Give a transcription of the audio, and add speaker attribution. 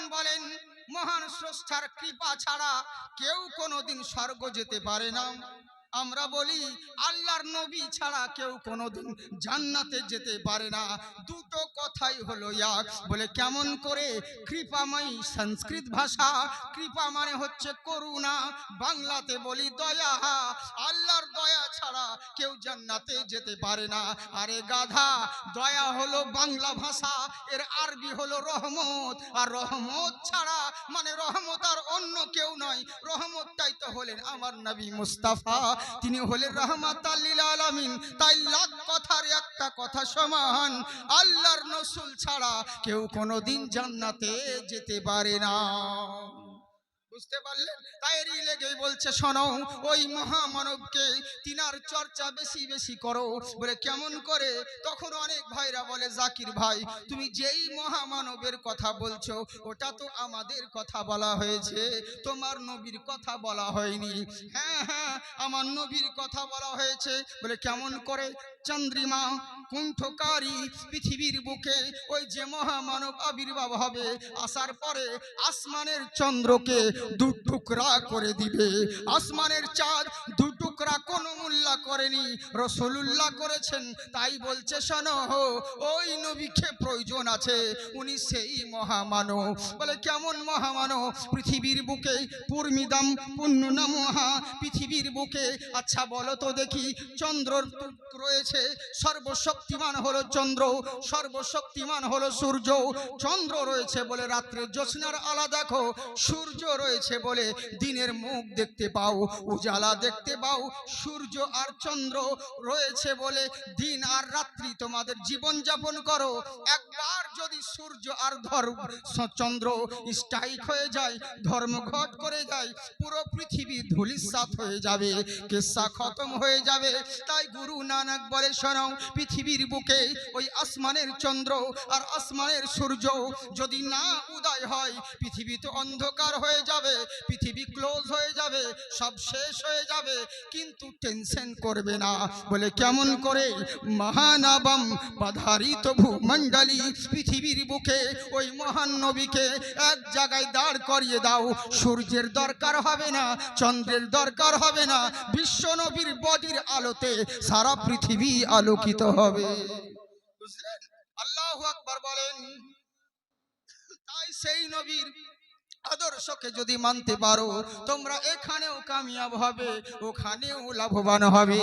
Speaker 1: যেমন বলেন, মহান স্রষ্টার কৃপা ছাড়া কেউ কোনোদিন স্বর্গ যেতে পারে না। আমরা বলি, আল্লাহর নবী ছাড়া কেউ কোনোদিন জান্নাতে যেতে পারে না। দুটো কথাই হলো এক। বলে, কেমন করে? কৃপাময়ী সংস্কৃত ভাষা। কৃপা মানে হচ্ছে করুণা। বাংলাতে বলি দয়া। কেউ জান্নাতে যেতে পারে না। আরে গাধা, দয়া হলো বাংলা ভাষা, এর আরবি হলো রহমত। আর রহমত ছাড়া মানে রহমত আর অন্য কেউ নয়। রহমতটাই তো হলেন আমার নবী মুস্তাফা। তিনি হলেন রহমত আল্লিল আলামিন। তাই লাখ কথার একটা কথা সমান, আল্লাহর নসুল ছাড়া কেউ কোনোদিন জান্নাতে যেতে পারে না। বুঝতে পারলেন? তাইরই লেগেই বলছে, শোনো, ওই মহামানবকে তিনার চর্চা বেশি বেশি করো। বলে, কেমন করে? তখন অনেক ভাইরা বলে, জাকির ভাই, তুমি যেই মহামানবের কথা বলছো, ওটা তো আমাদের কথা বলা হয়েছে। তোমার নবীর কথা বলা হয়নি। হ্যাঁ হ্যাঁ আমার নবীর কথা বলা হয়েছে। বলে, কেমন করে? চন্দ্রিমা, কুণ্ঠকারী, পৃথিবীর বুকে ওই যে মহামানব আবির্ভাব হবে, আসার পরে আসমানের চন্দ্রকে দু টুকরা করে দিবে। আসমানের চাঁদ মূল্যা করেনি রসুল্লাহ করেছেন, তাই বলছে, শোনো, ওই নবীকে প্রয়োজন আছে, উনি সেই মহামানব। বলে, কেমন মহামানব? পৃথিবীর বুকে পূর্মিদাম পুণ্য মহা, পৃথিবীর বুকে। আচ্ছা বলো তো দেখি, চন্দ্রর রয়েছে, সর্বশক্তিমান হলো চন্দ্র, সর্বশক্তিমান হলো সূর্য। চন্দ্র রয়েছে বলে রাত্রে জ্যোৎস্নার আলা দেখো, সূর্য রয়েছে বলে দিনের মুখ দেখতে পাও, উজালা দেখতে পাও, সূর্য আর চন্দ্র রয়েছে বলে দিন আর রাত্রি তোমাদের জীবন যাপন করো। একবার যদি সূর্য আর ধর্ম চন্দ্র স্ট্রাইক হয়ে যায়, ধর্মঘট করে যায়, পুরো পৃথিবী ধুলিসাৎ হয়ে যাবে, কেসা খতম হয়ে যাবে। তাই গুরু নানক বলে শোনাও, পৃথিবীর বুকে ওই আসমানের চন্দ্র আর আসমানের সূর্য যদি না উদয় হয়, পৃথিবী তো অন্ধকার হয়ে যাবে, পৃথিবী ক্লোজ হয়ে যাবে, সব শেষ হয়ে যাবে। কিন্তু টেনশন করবে না। বলে, কেমন করে? মহানাবম বাধারিত ভূমণ্ডলী পৃথিবীর বুকে ওই মহান নবীকে এক জায়গায় দাঁড় করিয়ে দাও। সূর্যের দরকার হবে না, চন্দ্রের দরকার হবে না, বিশ্ব নবীর বডির আলোতে সারা পৃথিবী আলোকিত হবে। বুঝলেন? আল্লাহ আকবার বলেন, তাই সেই নবীর আদর্শকে যদি মানতে পারো তোমরা এখানেও কামিয়াব হবে ওখানেও লাভবান হবে।